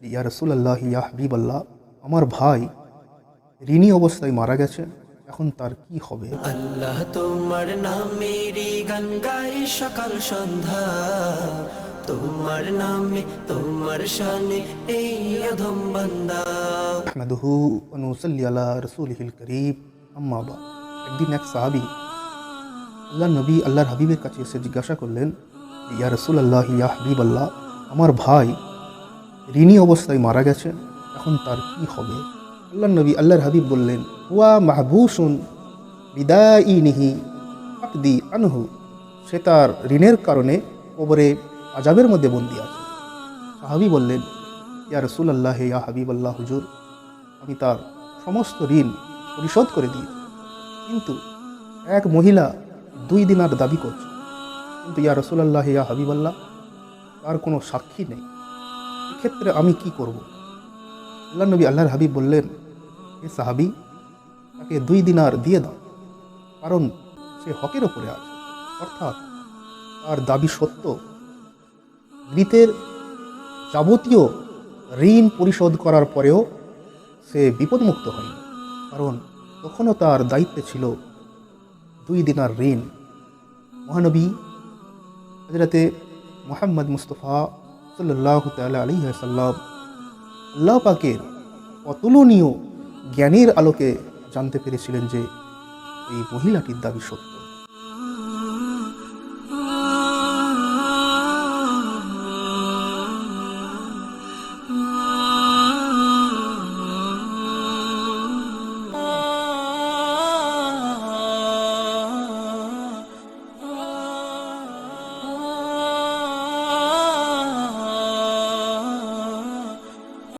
ইয়া রসুল্লাহ ইয়া হাবিব আল্লাহ আমার ভাই ঋণী অবস্থায় মারা গেছে এখন তার কি হবে? আল্লাহ তোমার নামেরই গান গাই সকাল সন্ধ্যা তোমার নামে তোমার শানে এই অধম বান্দা। আহমেদহু অনুসল্লি আলা রসুলহিল করিব আম্মাবা একদিন এক সাহাবি আল্লাহ নবী আল্লাহর হাবিবের কাছে এসে জিজ্ঞাসা করলেন ইয়া রসুল আল্লাহ ইয়া হাবিব আল্লাহ আমার ভাই ঋণী অবস্থায় মারা গেছে। এখন তার কি হবে? আল্লাহ নবী, আল্লাহর হাবিব বললেন হুয়া মাহবুসুন বিদায়ী নিহি আকদি আনহু। সে তার ঋণের কারণে কবরে আজাবের মধ্যে বন্দি আছে। সাহাবি বললেন, ইয়া রসুল আল্লাহ ইয়া হাবিব আল্লাহ হুজুর, আমি তার সমস্ত ঋণ পরিশোধ করে দিই কিন্তু এক মহিলা দুই দিনার দাবি করছে। কিন্তু ইয়া রসুলাল্লাহ, ইয়া হাবিব আল্লাহ তার কোনো সাক্ষী নেই। এক্ষেত্রে আমি কি করব? আল্লাহ নবী, আল্লাহর হাবিব বললেন এ সাহাবি, তাকে দুই দিনার দিয়ে দাও, কারণ সে হকের ওপরে আছে। অর্থাৎ তার দাবি সত্য। মৃতের যাবতীয় ঋণ পরিশোধ করার পরেও সে বিপদমুক্ত হয়নি, কারণ তখনও তার দায়িত্বে ছিল দুই দিনার ঋণ। মহানবী হজরতে মোহাম্মদ মুস্তফা সাল্লাহ তাল্লাহ আলী সাল্লাম আল্লাহ পাকের অতুলনীয় জ্ঞানের আলোকে জানতে পেরেছিলেন যে এই মহিলাটির দাবি সত্য।